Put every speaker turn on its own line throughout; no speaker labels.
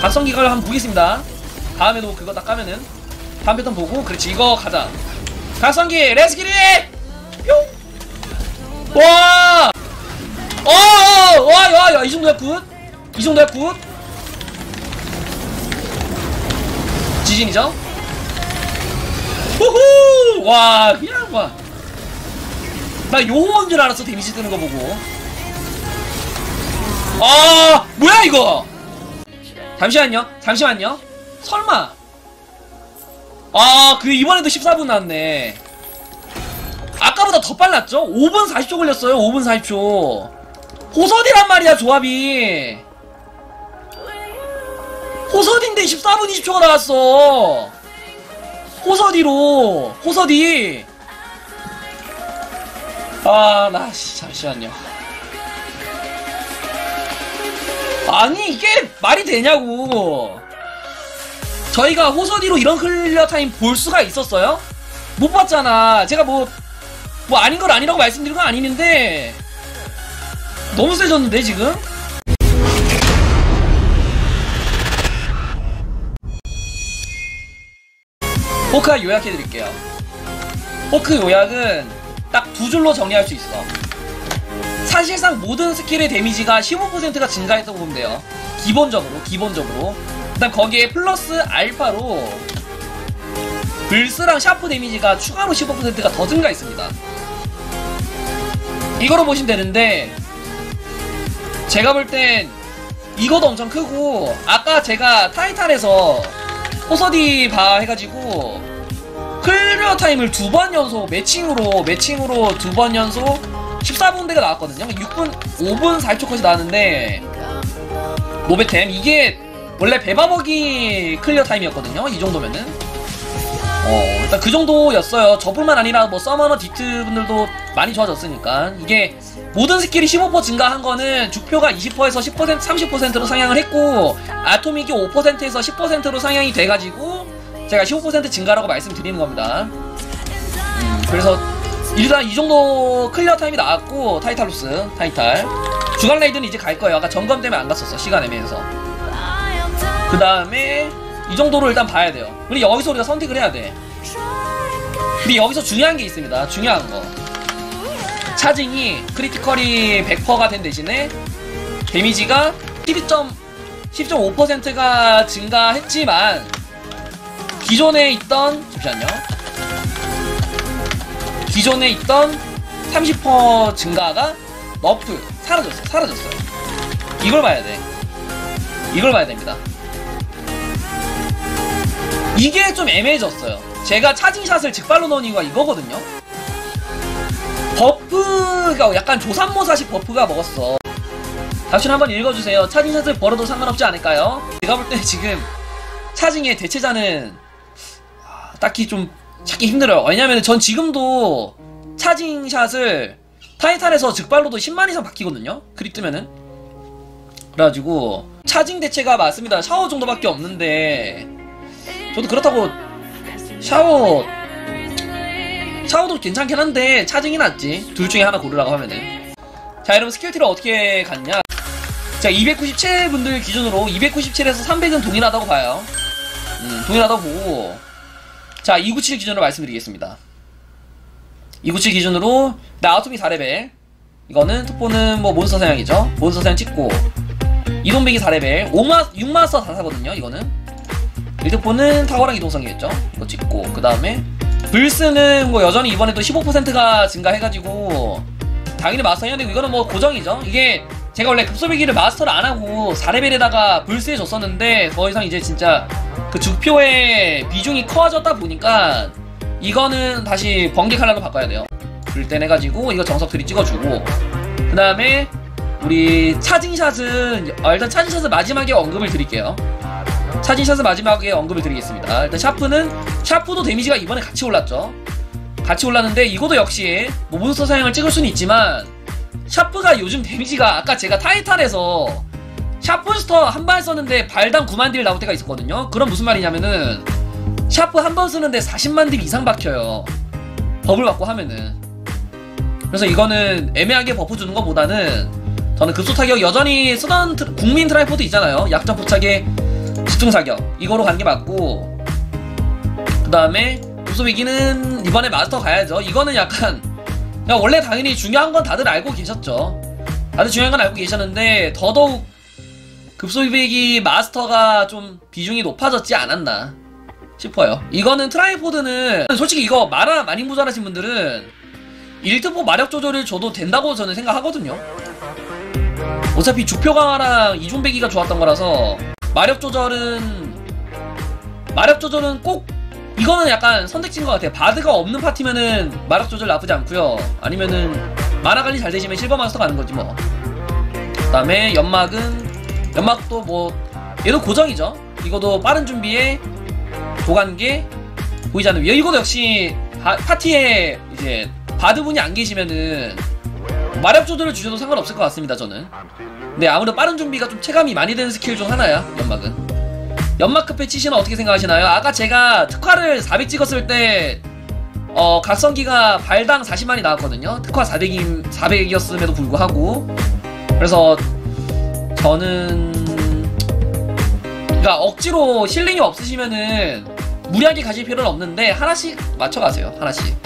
각성기각을 한번 보겠습니다 다음에도 그거 딱 까면은 다음 패턴 보고 그렇지 이거 가자 각성기 레스키리 뿅 와! 어! 야, 이 정도야 굿. 이 정도야 굿. 지진이죠? 후후! 와, 그냥 와. 나 요호인 줄 알았어, 데미지 뜨는 거 보고. 아, 뭐야, 이거! 잠시만요, 잠시만요. 설마. 아, 그, 이번에도 14분 나왔네. 아까보다 더 빨랐죠? 5분 40초 걸렸어요, 5분 40초. 호서디란 말이야, 조합이. 호서디인데 14분 20초가 나왔어. 호서디로. 호서디. 아, 나, 씨, 잠시만요. 아니, 이게 말이 되냐고. 저희가 호서디로 이런 클리어 타임 볼 수가 있었어요? 못 봤잖아. 제가 뭐, 뭐 아닌 걸 아니라고 말씀드린 건 아니는데, 너무 세졌는데, 지금? 호카 요약해드릴게요. 호크 요약은 딱 두 줄로 정리할 수 있어. 사실상 모든 스킬의 데미지가 15%가 증가했다고 보면 돼요. 기본적으로, 기본적으로. 그 다음 거기에 플러스 알파로 불스랑 샤프 데미지가 추가로 15%가 더 증가했습니다. 이거로 보시면 되는데 제가 볼 땐 이것도 엄청 크고 아까 제가 타이탄에서 호서디 바 해가지고 클리어 타임을 두 번 연속 매칭으로 매칭으로 두 번 연속 14분대가 나왔거든요 6분 5분 40초까지 나왔는데 노베템 이게 원래 베바버기 클리어 타임이었거든요 이 정도면은 어, 일단 그 정도였어요. 저뿐만 아니라 뭐 서머너 디트 분들도 많이 좋아졌으니까 이게 모든 스킬이 15% 증가한 거는 주표가 20%에서 10% 30%로 상향을 했고 아토믹이 5%에서 10%로 상향이 돼가지고 제가 15% 증가라고 말씀드리는 겁니다. 음, 그래서 일단 이 정도 클리어 타임이 나왔고 타이탈로스 타이탈 주간 레이드는 이제 갈 거예요. 아까 점검 때문에 안 갔었어 시간 애매해서. 그 다음에 이 정도로 일단 봐야 돼요. 우리 여기서 우리가 선택을 해야 돼. 근데 여기서 중요한 게 있습니다. 중요한 거. 차징이 크리티컬이 100%가 된 대신에 데미지가 12점 10.5%가 증가했지만 기존에 있던 잠시만요. 기존에 있던 30% 증가가 너프 사라졌어. 사라졌어요. 이걸 봐야 돼. 이걸 봐야 됩니다. 이게 좀 애매해졌어요. 제가 차징샷을 직발로 넣은 이유가 이거거든요. 버프가 약간 조산모사식 버프가 먹었어. 다시 한번 읽어주세요. 차징샷을 벌어도 상관없지 않을까요? 제가 볼 때 지금 차징의 대체자는 아, 딱히 좀 찾기 힘들어요. 왜냐면 전 지금도 차징샷을 타이탄에서 즉발로도 10만 이상 바뀌거든요. 크립 뜨면은. 그래가지고 차징 대체가 맞습니다. 샤워 정도밖에 없는데 저도 그렇다고 샤워 샤워도 괜찮긴 한데 차징이 낫지 둘 중에 하나 고르라고 하면은 자 여러분 스킬티를 어떻게 갔냐 자 297 분들 기준으로 297에서 300은 동일하다고 봐요 음, 동일하다고 보고 자 297 기준으로 말씀드리겠습니다. 297 기준으로 나 아토미 4레벨 이거는 특보는 뭐 몬스터 사냥이죠. 몬스터 사냥 찍고. 이동백이 4레벨 5마, 6마스터 다 사거든요 이거는. 리드포는 탁월한 이동성이겠죠. 이거 찍고. 그 다음에 불스는 뭐 여전히 이번에도 15%가 증가해가지고 당연히 마스터 해야 되고 이거는 뭐 고정이죠. 이게 제가 원래 급소비기를 마스터를 안 하고 4레벨에다가 불스해 줬었는데 더 이상 이제 진짜 그 주표의 비중이 커졌다 보니까 이거는 다시 번개 칼날로 바꿔야 돼요 불땐 해가지고 이거 정석들이 찍어주고 그 다음에 우리 차징샷은 아, 일단 차징샷은 마지막에 언급을 드릴게요 차징샷은 마지막에 언급을 드리겠습니다. 일단 샤프는 샤프도 데미지가 이번에 같이 올랐죠. 같이 올랐는데 이것도 역시 뭐 몬스터 사양을 찍을 수는 있지만 샤프가 요즘 데미지가 아까 제가 타이탄에서 샤프스터 한 발 썼는데 발당 9만 딜 나올 때가 있었거든요. 그럼 무슨 말이냐면은 샤프 한 번 쓰는데 40만 딜 이상 박혀요. 버블 받고 하면은. 그래서 이거는 애매하게 버프 주는 것보다는 저는 급소 타격 여전히 쓰던 트, 국민 트라이포드 있잖아요. 약점 포착에 집중 사격 이거로 가는 게 맞고 그 다음에 급소비기는 이번에 마스터 가야죠 이거는 약간 원래 당연히 중요한 건 다들 알고 계셨죠 다들 중요한 건 알고 계셨는데 더더욱 급소비기 마스터가 좀 비중이 높아졌지 않았나 싶어요 이거는 트라이포드는 솔직히 이거 마라 많이 모자라신 분들은 1트포 마력 조절을 줘도 된다고 저는 생각하거든요 어차피 주표 강화랑 이존배기가 좋았던 거라서 마력 조절은 마력 조절은 꼭 이거는 약간 선택지인 것 같아요. 바드가 없는 파티면은 마력 조절 나쁘지 않고요. 아니면은 마나 관리 잘 되시면 실버 마스터 가는 거지 뭐. 그 다음에 연막은 연막도 뭐 얘도 고정이죠. 이거도 빠른 준비에 도관계 보이지 않는 이거도 역시 바- 파티에 이제 바드 분이 안 계시면은 마력 조절을 주셔도 상관없을 것 같습니다. 저는. 네 아무래도 빠른 준비가 좀 체감이 많이 되는 스킬 중 하나야 연막은 연막 급패 치시는 어떻게 생각하시나요? 아까 제가 특화를 400 찍었을 때 어, 각성기가 발당 40만이 나왔거든요 특화 400이, 400이었음에도 불구하고 그래서 저는 그러니까 억지로 실링이 없으시면은 무리하게 가실 필요는 없는데 하나씩 맞춰가세요 하나씩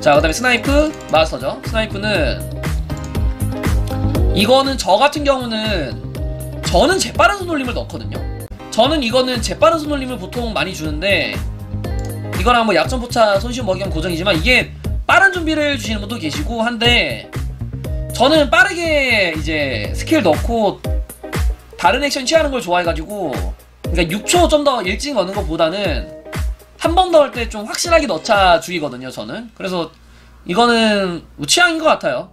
자그 다음에 스나이프 마스터죠 스나이프는 이거는 저 같은 경우는 저는 재빠른 손놀림을 넣거든요. 저는 이거는 재빠른 손놀림을 보통 많이 주는데 이거랑 뭐 약점 포차 손쉬운 먹이감 고정이지만 이게 빠른 준비를 주시는 분도 계시고 한데 저는 빠르게 이제 스킬 넣고 다른 액션 취하는 걸 좋아해가지고 그러니까 6초 좀 더 일찍 넣는 것보다는 한 번 더 할 때 좀 확실하게 넣자 주의거든요 저는. 그래서 이거는 뭐 취향인 것 같아요.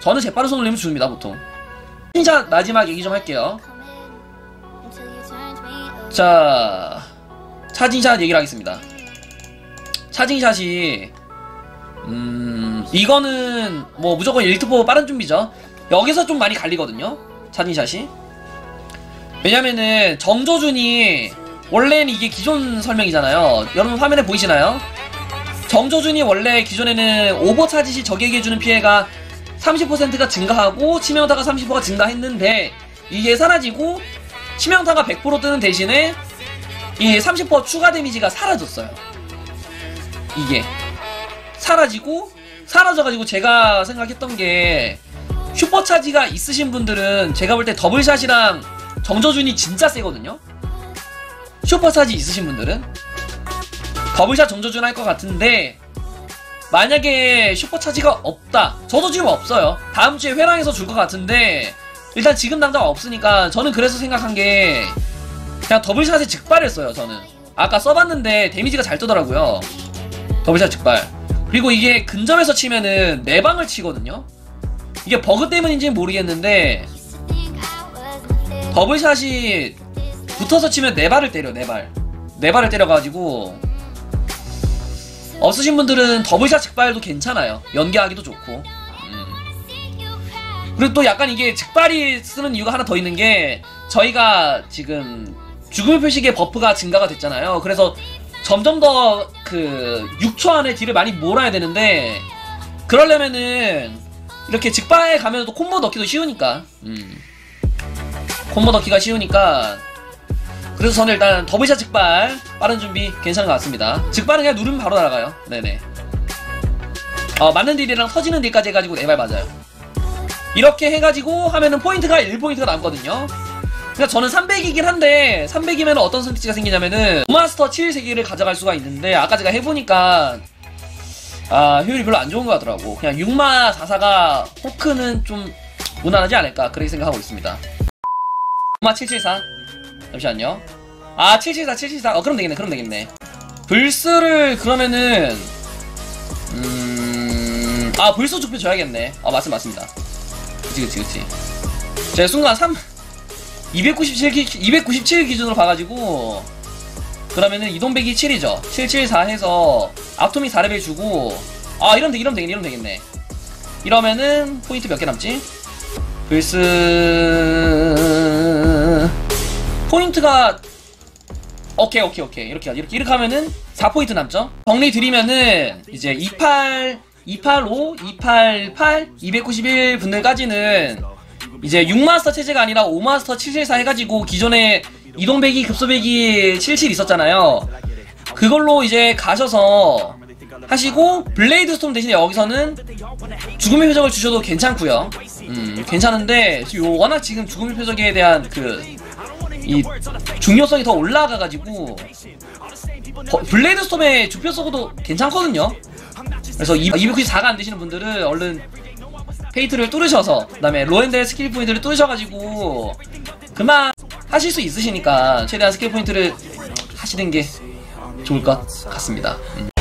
저는 재빠른 손올림을 줍니다 보통. 신샷 마지막 얘기 좀 할게요. 자 차징샷 얘기를 하겠습니다. 차징샷이 음 이거는 뭐 무조건 1투포 빠른 준비죠. 여기서 좀 많이 갈리거든요. 차징샷이. 왜냐면은 정조준이 원래는 이게 기존 설명이잖아요. 여러분 화면에 보이시나요? 정조준이 원래 기존에는 오버 차짓이 적에게 주는 피해가 30%가 증가하고 치명타가 30%가 증가했는데 이게 사라지고 치명타가 100% 뜨는 대신에 이 30% 추가 데미지가 사라졌어요. 이게 사라지고 사라져가지고 제가 생각했던 게 슈퍼차지가 있으신 분들은 제가 볼 때 더블샷이랑 정조준이 진짜 세거든요. 슈퍼차지 있으신 분들은 더블샷 정조준 할 것 같은데 만약에 슈퍼차지가 없다. 저도 지금 없어요. 다음 주에 회랑에서 줄 것 같은데 일단 지금 당장 없으니까 저는 그래서 생각한 게 그냥 더블샷에 즉발을 써요. 저는 아까 써봤는데 데미지가 잘 뜨더라고요. 더블샷 즉발. 그리고 이게 근접에서 치면은 네 방을 치거든요. 이게 버그 때문인지는 모르겠는데 더블샷이 붙어서 치면 네 발을 때려 네 발. 네 발을 때려가지고 없으신 분들은 더블샷 직발도 괜찮아요. 연계하기도 좋고. 음. 그리고 또 약간 이게 직발이 쓰는 이유가 하나 더 있는 게 저희가 지금 죽음의 표식의 버프가 증가가 됐잖아요. 그래서 점점 더 그 6초 안에 딜을 많이 몰아야 되는데 그러려면은 이렇게 직발에 가면 또 콤보 넣기도 쉬우니까. 음. 콤보 넣기가 쉬우니까 그래서 저는 일단 더블샷 직발 빠른 준비 괜찮은 것 같습니다. 직발은 그냥 누르면 바로 날아가요. 네네. 어, 맞는 딜이랑 터지는 딜까지 해가지고 네발 맞아요. 이렇게 해가지고 하면은 포인트가 1포인트가 남거든요. 그러니까 저는 300이긴 한데 300이면 어떤 선택지가 생기냐면은 마스터 7 세기를 가져갈 수가 있는데 아까 제가 해보니까 아 효율이 별로 안 좋은 것 같더라고. 그냥 6마 44가 호크는 좀 무난하지 않을까 그렇게 생각하고 있습니다. 6마 774 잠시만요. 아, 774, 774. 어, 그럼 되겠네, 그럼 되겠네. 불스를 그러면은, 음, 아, 불스 주표 줘야겠네. 아, 맞습, 맞습니다. 그치, 그치, 그치. 제가 순간 3, 297, 기, 297 기준으로 봐가지고, 그러면은 이동백이 7이죠. 774 해서 아토미 4레벨 주고, 아, 이러면, 되, 이러면 되겠네, 이러면 되겠네. 이러면은, 포인트 몇 개 남지? 불스, 포인트가 오케이 오케이 오케이 이렇게. 이렇게 이렇게 하면은 4포인트 남죠 정리 드리면은 이제 28 285 288 291 분들까지는 이제 6마스터 체제가 아니라 5마스터 774 해가지고 기존에 이동배기 급소배기 77 있었잖아요. 그걸로 이제 가셔서 하시고 블레이드 스톰 대신에 여기서는 죽음의 표적을 주셔도 괜찮고요. 음, 괜찮은데 요- 워낙 지금 죽음의 표적에 대한 그 이 중요성이 더 올라가가지고 버- 블레이드 스톰의 주표 서고도 괜찮거든요. 그래서 294가 안 되시는 분들은 얼른 페이트를 뚫으셔서 그 다음에 로엔델 스킬 포인트를 뚫으셔가지고 그만 하실 수 있으시니까 최대한 스킬 포인트를 하시는 게 좋을 것 같습니다. 음.